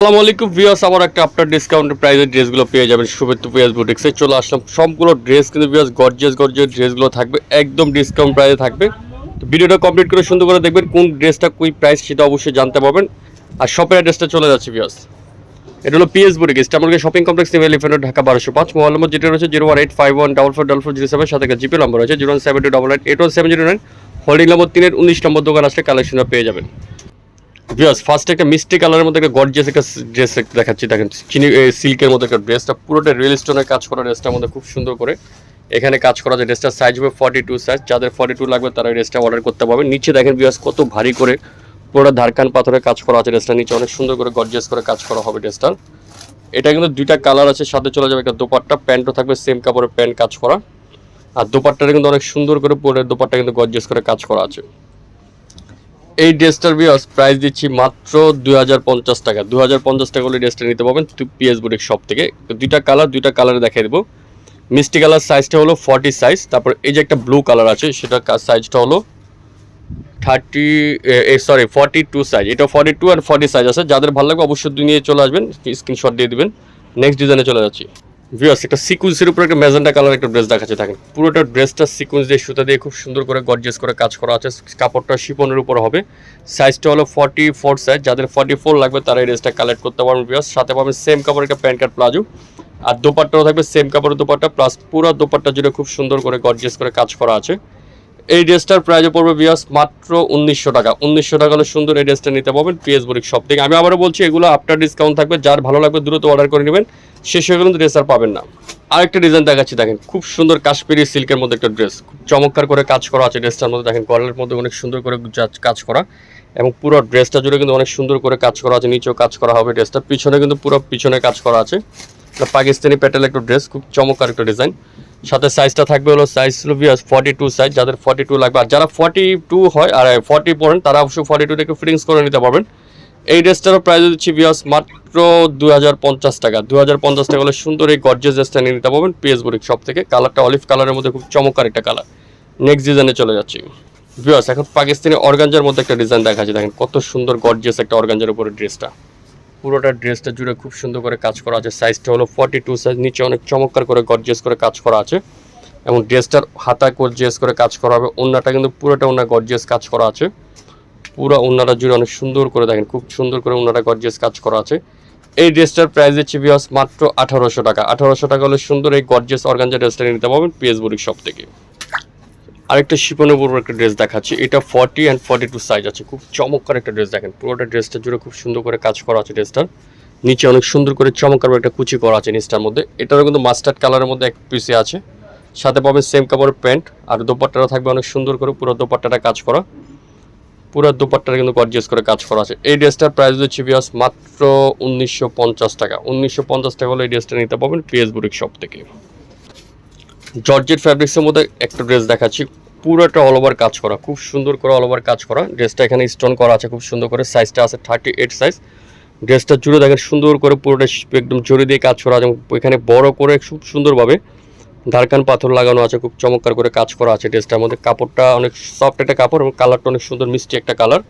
আসসালামু আলাইকুম ভিউয়ার্স একটা আপনার ডিসকাউন্ট প্রাইসের ড্রেসগুলো পেয়ে যাবেন শুভেচ্ছু পিয়াস বুটিক্সে চলে আসলাম সবগুলো ড্রেস কিন্তু ভিউয়ার্স গর্জিয়াস গর্জিয়াস ড্রেসগুলো থাকবে, একদম ডিসকাউন্ট প্রাইসে থাকবে। ভিডিওটা কমপ্লিট করে সুন্দর করে দেখবেন কোন ড্রেসটা কোই প্রাইস সেটা অবশ্যই জানতে পারবেন। আর শপের অ্যাড্রেসটা চলে যাচ্ছে ভিউয়ার্স এটা হলো PS boutique ইস্টামলকে shopping complex new elephant Dhaka বারোশো পাঁচ। মোবাইল নম্বর যেটা রয়েছে zero one eight five one double four double four zero seven সাথে জিপি নম্বর রয়েছে zero one seven two double eight eight one seven zero nine holding number তিনের উনিশ নম্বর দোকান আসলে কালেকশনটা পেয়ে যাবেন। ভিউয়ার্স ফার্স্ট একটা মিষ্টি কালারের মধ্যে একটা গর্জিয়াস একটা ড্রেস দেখাচ্ছি। দেখেন, চিনি সিল্কের মধ্যে একটা ড্রেসটা পুরোটা রিয়েল স্টোনের কাজ করা ড্রেসটার মধ্যে খুব সুন্দর করে এখানে কাজ করা যে ড্রেসটার সাইজ হবে ফর্টি টু সাইজ যাদের ফর্টি টু লাগবে, তারা ড্রেসটা অর্ডার করতে পারবে। নিচে দেখেন ভিউয়ার্স কত ভারী করে পুরোটা ধারকান পাথরের কাজ করা আছে ড্রেসটা নিচে অনেক সুন্দর করে গর্জিয়াস করে কাজ করা হবে ড্রেসটার এটা কিন্তু দুইটা কালার আছে, সাথে চলে যাবে একটা দোপাট্টা। প্যান্টও থাকবে সেম কাপড়ের প্যান্ট কাজ করা। আর দোপাট্টাটা কিন্তু অনেক সুন্দর করে পুরো দোপাট্টা কিন্তু গর্জিয়াস করে কাজ করা আছে। এই ড্রেসটার বিয়াস প্রাইস দিচ্ছি মাত্র দুই হাজার পঞ্চাশ টাকা। দু হাজার পঞ্চাশ টাকা হলে ড্রেসটা নিতে পারবেন পিএস বুটিক শপ থেকে। দুইটা কালার দুইটা কালারে দেখাই দেবো। মিষ্টি কালার সাইজটা হলো ফর্টি সাইজ তারপর এই যে একটা ব্লু কালার আছে, সেটা সাইজটা হলো thirty sorry forty two size এটা ফর্টি টু আর ফর্টি সাইজ আছে। যাদের ভালো লাগবে অবশ্যই নিয়ে চলে আসবেন। স্ক্রিনশট দিয়ে দিবেন। নেক্সট ডিজাইনে চলে যাচ্ছি। ভিউয়ার্স একটা সিকুয়েন্সের উপর একটা মেজেন্টা কালার একটা ড্রেস দেখাচ্ছে থাকেন পুরোটা ড্রেসটা সিকুয়েন্স দিয়ে সুতা দিয়ে খুব সুন্দর করে গর্জিয়াস করে কাজ করা আছে। কাপড়টা শিপনের উপর হবে। সাইজটা হলো ফর্টি ফোর সাইজ যাদের ফর্টি ফোর লাগবে, তারা এই ড্রেসটা কালেক্ট করতে পারবেন ভিউয়ার্স সাথে পাবেন সেম কাপড় একটা প্যান্ট কার্ড প্লাজো আর দোপাট্টাও থাকবে সেম কাপড়ের দোপাট্টা প্লাস পুরো দোপাট্টা জুড়ে খুব সুন্দর করে গর্জিয়াস করে কাজ করা আছে। এই ড্রেসটার প্রাইজে পড়বে বিয়াস মাত্র উনিশশো টাকা। উনিশশো টাকা হলে সুন্দর এই ড্রেসটা নিতে পারবেন পিএস বুরিক শপ থেকে। আমি আবারও বলছি, এগুলো আফটার ডিসকাউন্ট থাকবে। যার ভালো লাগবে দ্রুত অর্ডার করে নেবেন। শেষ হয়ে গেলে ড্রেস আর পাবেন না। আরেকটা ডিজাইন দেখাচ্ছি, দেখেন। খুব সুন্দর কাশ্মীরি সিল্কের মধ্যে একটা ড্রেস খুব চমৎকার করে কাজ করা আছে ড্রেসটার মধ্যে। দেখেন, গলার মধ্যে অনেক সুন্দর করে কাজ করা। এবং পুরো ড্রেসটা জুড়ে কিন্তু অনেক সুন্দর করে কাজ করা আছে। নিচেও কাজ করা হবে ড্রেসটা পিছনে কিন্তু পুরো পিছনে কাজ করা আছে। পাকিস্তানি প্যাটেল একটা ড্রেস খুব চমৎকার একটা ডিজাইন সাথে সাইজটা থাকবে হলো সাইজ বিয়াস ফর্টি টু সাইজ যাদের ফর্টি টু লাগবে। আর যারা ফর্টি টু হয়, আর ফর্টি পড়েন, তারা অবশ্যই ফর্টি টু থেকে ফিটিংস করে নিতে পারবেন। এই ড্রেসটারও প্রাইস দিচ্ছি বিয়াস মাত্র দু হাজার পঞ্চাশ টাকা। দু হাজার পঞ্চাশ টাকা হলে সুন্দর এই গর্জেস ড্রেসটা নিয়ে নিতে পারবেন পিএস বুরিক শপ থেকে। কালারটা অলিভ কালারের মধ্যে খুব চমৎকার একটা কালার নেক্সট ডিজাইনে চলে যাচ্ছি। বিয়াস এখন পাকিস্তানি অর্গানজার মধ্যে একটা ডিজাইন দেখা যাচ্ছে দেখেন কত সুন্দর গর্জিয়াস একটা অর্গানজার উপরে ড্রেসটা পুরোটা ড্রেসটা জুড়ে খুব সুন্দর করে কাজ করা আছে। সাইজটা হলো ফর্টি টু সাইজ নিচে অনেক চমৎকার করে গর্জিয়াস করে কাজ করা আছে। এবং ড্রেসটার হাতা গর্জিয়াস করে কাজ করা হবে। ওন্নাটা কিন্তু পুরোটা ওনার গর্জিয়াস কাজ করা আছে। পুরো ওন্নাটা জুড়ে অনেক সুন্দর করে দেখেন, খুব সুন্দর করে ওনাটা গর্জিয়াস কাজ করা আছে। এই ড্রেসটার প্রাইস দিচ্ছি বিয়াস মাত্র আঠারোশো টাকা। আঠারোশো টাকা হলে সুন্দর এই গর্জিয়াস অর্গানজা ড্রেসটা নিতে পারবেন পিএস বুরিক শপ থেকে। আরেকটা শিপনের উপর একটা ড্রেস দেখাচ্ছি। এটা forty and forty two size আছে। খুব চমৎকার একটা ড্রেস দেখেন। পুরোটা ড্রেসটা জুড়ে খুব সুন্দর করে কাজ করা আছে ড্রেসটার নিচে অনেক সুন্দর করে চমৎকার একটা কুচি করা আছে নিচটার মধ্যে। এটারও কিন্তু মাস্টার্ড কালারের মধ্যে এক পিসে আছে। সাথে পাবেন সেম কাপড়ের প্যান্ট আর দোপাট্টাটা থাকবে অনেক সুন্দর করে পুরো দোপাট্টাটা কাজ করা। পুরো দোপাট্টাটা কিন্তু গর্জিয়াস করে কাজ করা আছে। এই ড্রেসটার প্রাইস হচ্ছে বিয়াস মাত্র উনিশশো পঞ্চাশ টাকা। উনিশশো পঞ্চাশ টাকা হলে এই ড্রেসটা নিতে পাবেন পিএস বুরিক শপ থেকে। জর্জেট ফ্যাব্রিক্সের মধ্যে একটা ড্রেস দেখাচ্ছি। পুরোটা অল ওভার কাজ করা, খুব সুন্দর করে অল ওভার কাজ করা। ড্রেসটা এখানে স্টোন করা আছে, খুব সুন্দর করে। সাইজটা আছে থার্টি এইট সাইজ ড্রেসটা জুড়ে দেখেন, সুন্দর করে পুরোটা একদম জড়ি দিয়ে কাজ করা এবং এখানে বড় করে খুব সুন্দরভাবে ধারকান পাথর লাগানো আছে, খুব চমৎকার করে কাজ করা আছে ড্রেসটার মধ্যে। কাপড়টা অনেক সফট একটা কাপড় এবং কালারটা অনেক সুন্দর মিষ্টি একটা কালার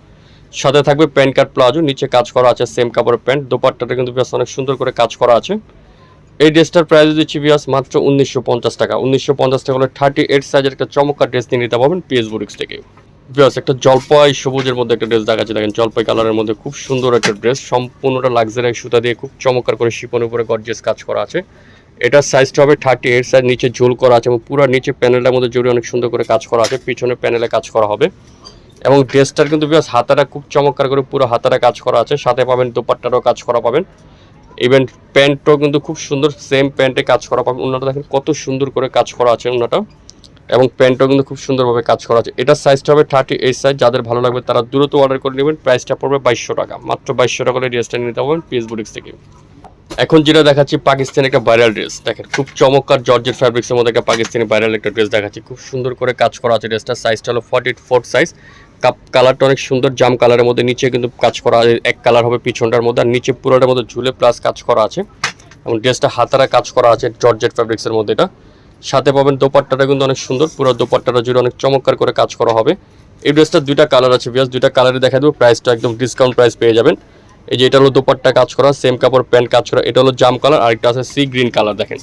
সাথে থাকবে প্যান্ট কাট প্লাজো, নিচে কাজ করা আছে সেম কাপড়ের প্যান্ট। দোপাট্টাটা কিন্তু বেশ অনেক সুন্দর করে কাজ করা আছে। এই ড্রেসটার প্রাইস দিচ্ছি বিয়াস মাত্র উনিশশো পঞ্চাশ টাকা। উনিশশো পঞ্চাশ টাকা হলে থার্টি এইট সাইজের একটা চমৎকার ড্রেস নিয়ে নিতে পারবেন পিএস বুরিক্স থেকে। বিয়াস একটা জলপাই সবুজের মধ্যে একটা ড্রেস দেখাচ্ছে। দেখেন, জলপাই কালারের মধ্যে খুব সুন্দর একটা ড্রেস সম্পূর্ণটা লাক্সারি সুতা দিয়ে খুব চমৎকার করে শিপনের উপরে গর্জিয়াস কাজ করা আছে। এটার সাইজটা হবে থার্টি এইট সাইজ নিচে ঝোল করা আছে এবং পুরো নিচে প্যানেলের মধ্যে জুড়ে অনেক সুন্দর করে কাজ করা আছে। পিছনে প্যানেলে কাজ করা হবে। এবং ড্রেসটার কিন্তু বিয়াস হাতাটা খুব চমৎকার করে পুরো হাতাটা কাজ করা আছে। সাথে পাবেন দোপাট্টারও কাজ করা পাবেন। ইভেন প্যান্টটাও কিন্তু খুব সুন্দর সেম প্যান্টে কাজ করা পাবেন। ওনাটা দেখেন কত সুন্দর করে কাজ করা আছে ওনাটা। এবং প্যান্টটাও কিন্তু খুব সুন্দরভাবে কাজ করা আছে। এটার সাইজটা হবে থার্টি এইট সাইজ যাদের ভালো লাগবে তারা দ্রুত অর্ডার করে নেবেন। প্রাইসটা পড়বে বাইশশো টাকা। মাত্র বাইশশো টাকা করে ড্রেসটা নিতে পারবেন পিএস থেকে। এখন যেটা দেখাচ্ছি, পাকিস্তানি একটা ভাইরাল ড্রেস দেখেন, খুব চমৎকার জর্জের ফ্যাব্রিক্সের মধ্যে একটা পাকিস্তানি ভাইরাল একটা ড্রেস দেখাচ্ছি। খুব সুন্দর করে কাজ করা আছে ড্রেসটার সাইজটা হলো ফর্টি ফোর সাইজ কাপ কালারটা অনেক সুন্দর, জাম কালারের মধ্যে নিচে কিন্তু কাজ করা এক কালার হবে পিছনটার মধ্যে, আর নিচে পুরোটার মধ্যে ঝুলে প্লাস কাজ করা আছে। এবং ড্রেসটা হাতারা কাজ করা আছে জর্জেট ফ্যাব্রিক্সের মধ্যে এটা। সাথে পাবেন দোপাট্টাটা কিন্তু অনেক সুন্দর, পুরো দোপাট্টাটা জুড়ে অনেক চমৎকার করে কাজ করা হবে। এই ড্রেসটার দুইটা কালার আছে বিয়াস দুইটা কালারে দেখা দেবো প্রাইসটা একদম ডিসকাউন্ট প্রাইস পেয়ে যাবেন। এই যে এটা হলো দোপাট্টা কাজ করা সেম কাপড়, প্যান্ট কাজ করা, এটা হলো জাম কালার আর একটা আছে সি গ্রিন কালার, দেখেন।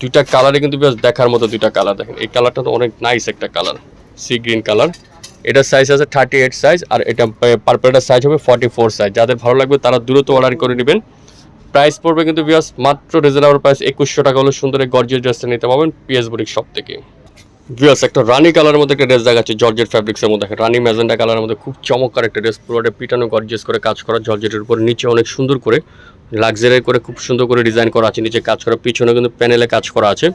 দুইটা কালারে কিন্তু বেশ দেখার মতো দুইটা কালার, দেখেন। এই কালারটা তো অনেক নাইস একটা কালার সি গ্রিন কালার। এটার সাইজ আছে থার্টি এইট সাইজ আর এটা পার্পেলটার সাইজ হবে ফর্টি ফোর সাইজ যাদের ভালো লাগবে তারা দ্রুত অর্ডার করে নেবেন। প্রাইস পড়বে কিন্তু বিয়াস মাত্র রিজনেবল প্রাইস একুশশো টাকা হলো সুন্দর গর্জিয়াস ড্রেসটা নিতে পারবেন পিএস বুটিক শপ থেকে। বিয়াস একটা রানি কালারের মধ্যে একটা ড্রেস দেখাচ্ছে জর্জেট ফ্যাব্রিক্সের মধ্যে। একটা রানি ম্যাজেন্ডা কালারের মধ্যে খুব চমৎকার একটা ড্রেস পুরোটা পিটানো গর্জিয়াস করে কাজ করা জর্জেটের উপর, নিচে অনেক সুন্দর করে লাক্সারি করে, খুব সুন্দর করে ডিজাইন করা আছে, নিচে কাজ করা, পিছনে কিন্তু প্যানেলে কাজ করা আছে।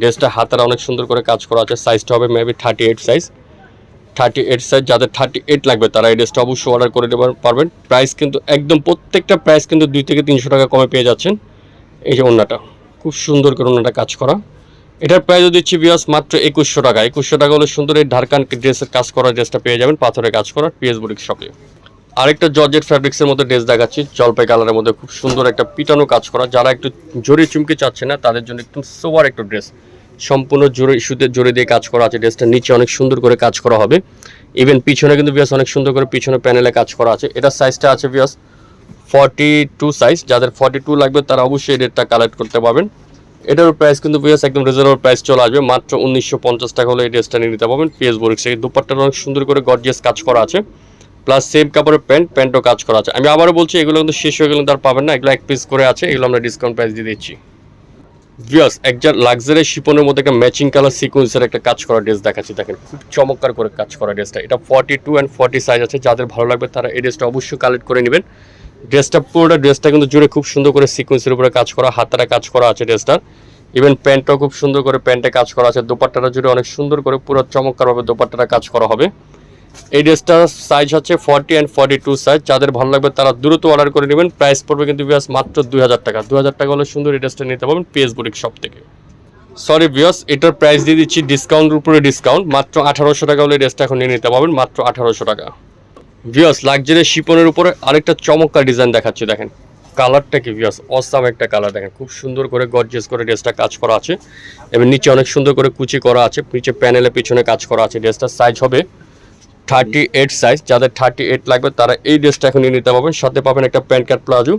ড্রেসটা হাতারা অনেক সুন্দর করে কাজ করা আছে সাইজটা হবে maybe thirty eight size thirty eight size যাদের থার্টি এইট লাগবে, তারা এই ড্রেসটা অবশ্যই অর্ডার করে নিতে পারবেন। প্রাইস কিন্তু একদম প্রত্যেকটা প্রাইস কিন্তু দুই থেকে তিনশো টাকা কমে পেয়ে যাচ্ছেন। এই যে ওন্নাটা, খুব সুন্দর করে ওন্নাটা কাজ করা। এটার প্রাইসও দিচ্ছি বিয়াস মাত্র একুশশো টাকা। একুশশো টাকা হলে সুন্দর এই ঢারকান ড্রেসের কাজ করা ড্রেসটা পেয়ে যাবেন পাথরের কাজ করা পিএস বুটিক শপে আরেকটা জর্জেট ফ্যাব্রিক্সের মধ্যে ড্রেস দেখাচ্ছি, জলপাই কালারের মধ্যে খুব সুন্দর একটা পিটানো কাজ করা। যারা একটু জোরে চুমকে চাচ্ছে না, তাদের জন্য একদম সোয়ার একটা ড্রেস সম্পূর্ণ জোরে, ইস্যুতে জোরে দিয়ে কাজ করা আছে। ড্রেসটা নিচে অনেক সুন্দর করে কাজ করা হবে। ইভেন পিছনে কিন্তু বিয়াস অনেক সুন্দর করে পিছনে প্যানেলে কাজ করা আছে। এটার সাইজটা আছে বিয়াস ফর্টি টু সাইজ যাদের ফর্টি টু লাগবে, তারা অবশ্যই ডেটটা কালেক্ট করতে পারবেন। এটার প্রাইস কিন্তু বিয়াস একদম রিজনেবল প্রাইস চলে আসবে। মাত্র উনিশশো পঞ্চাশ টাকা হলে এই ড্রেসটা নিয়ে নিতে পারবেন। পিএস বোরিক্স এই দুপাট্টাটা অনেক সুন্দর করে গর্জিয়াস কাজ করা আছে। প্লাস সেম কাপড়ের প্যান্ট প্যান্টও কাজ করা আছে। আমি আবারও বলছি, এগুলো কিন্তু শেষ হয়ে গেলে তার পাবেন না। এগুলো এক পিস করে আছে। এগুলো আমরা ডিসকাউন্ট প্রাইস দিয়ে দিচ্ছি। ভিয়াস একজন লাক্সারি শিপনের মধ্যে একটা ম্যাচিং কালার সিকোয়েন্সের একটা কাজ করা ড্রেস দেখাচ্ছি, দেখেন। খুব চমৎকার করে কাজ করা ড্রেসটা এটা forty two and forty size আছে। যাদের ভালো লাগবে তারা এই ড্রেসটা অবশ্যই কালেক্ট করে নেবেন। ড্রেসটা পুরোটা ড্রেসটা কিন্তু জুড়ে খুব সুন্দর করে সিকোয়েন্সের উপরে কাজ করা, হাতারা কাজ করা আছে ড্রেসটার ইভেন প্যান্টটাও খুব সুন্দর করে প্যান্টে কাজ করা আছে। দোপাট্টাটা জুড়ে অনেক সুন্দর করে পুরো চমৎকারভাবে দোপাট্টাটা কাজ করা হবে। এই ড্রেসটার সাইজ হচ্ছে forty and forty two size যাদের ভালো লাগবে তারা দ্রুত অর্ডার করে নেবেন। প্রাইস পড়বে কিন্তু বিয়াস মাত্র দুই হাজার টাকা। দু হাজার টাকা হলে সুন্দর এই ড্রেসটা নিতে পারবেন পিএস বুটিক শপ থেকে। সরি বিয়াস এটার প্রাইস দিয়ে দিচ্ছি ডিসকাউন্টের উপরে ডিসকাউন্ট মাত্র আঠারোশো টাকা হলে ড্রেসটা এখন নিয়ে নিতে পারবেন, মাত্র আঠারোশো টাকা। ভিয়াস লাক্সারি শিপনের উপরে আরেকটা চমৎকার ডিজাইন দেখাচ্ছি, দেখেন। কালারটা কি ভিয়াস অসাম একটা কালার দেখেন। খুব সুন্দর করে গর্জিয়াস করে ড্রেসটা কাজ করা আছে। এবং নিচে অনেক সুন্দর করে কুচি করা আছে। নিচে প্যানেলের পিছনে কাজ করা আছে। ড্রেসটার সাইজ হবে থার্টি এইট সাইজ যাদের থার্টি এইট লাগবে তারা এই ড্রেসটা এখন নিতে পারবেন। সাথে পাবেন একটা প্যান্ট কাট প্লাজো।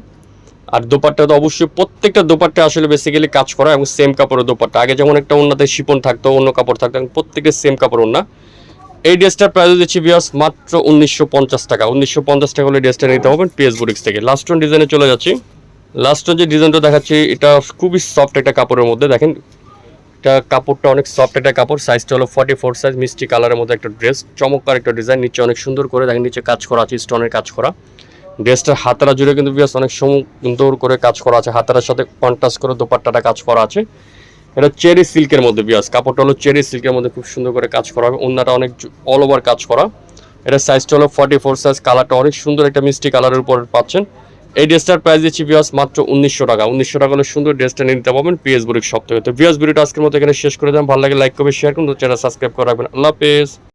আর দোপাট্টা তো অবশ্যই প্রত্যেকটা দোপাট্টা আসলে বেসিক্যালি কাজ করা এবং সেম কাপড়ের দোপাট্টা। আগে যেমন একটা অন্যতে শিপন থাকতো, অন্য কাপড় থাকতো, এখন প্রত্যেকের সেম কাপড় অন্য এই ড্রেসটার প্রাইস দিচ্ছি বিয়াস মাত্র উনিশশো পঞ্চাশ টাকা। উনিশশো পঞ্চাশ টাকা হলে ড্রেসটা নিতে পারবেন পিএস বুটিক্স থেকে। লাস্ট ডিজাইনে চলে যাচ্ছি। লাস্ট যে ডিজাইনটা দেখাচ্ছি, এটা খুবই সফট একটা কাপড়ের মধ্যে। দেখেন এটা কাপড়টা অনেক সফট একটা কাপড় সাইজটা হলো ফর্টি ফোর সাইজ মিষ্টি কালারের মধ্যে একটা ড্রেস চমৎকার একটা ডিজাইন নিচে অনেক সুন্দর করে, দেখেন নিচে কাজ করা আছে স্টোনের কাজ করা। ড্রেসটার হাতারা জুড়ে কিন্তু বিয়াস অনেক সুন্দর করে কাজ করা আছে, হাতারার সাথে কন্ট্রাস্ট করে দোপাট্টাটা কাজ করা আছে। এটা চেরি সিল্কের মধ্যে বিয়াস কাপড়টা হলো চেরি সিল্কের মধ্যে খুব সুন্দর করে কাজ করা হবে অন্যটা অনেক অল ওভার কাজ করা। এটা সাইজটা হলো ফর্টি ফোর সাইজ কালারটা অনেক সুন্দর একটা মিষ্টি কালারের উপর পাচ্ছেন। এই ড্রেসটার প্রাইস দিচ্ছি বিয়াস মাত্র উনিশশো টাকা। উনিশশো টাকা হলে সুন্দর ড্রেসটা নিয়ে নিতে পারবেন পিএস বুড়ির থেকে। তো বিয়াস ভিডিওটা আজকের মতো এখানে শেষ করে দেন। ভালো লাগে লাইক করবে শেয়ার করুন। চ্যানেল সাবস্ক্রাইব করে রাখবেন। আল্লাহ হাফেজ।